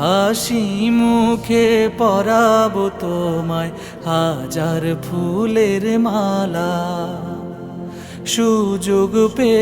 হাসি মুখে পরাব তোমায় হাজার ফুলের মালা। সুযোগ পে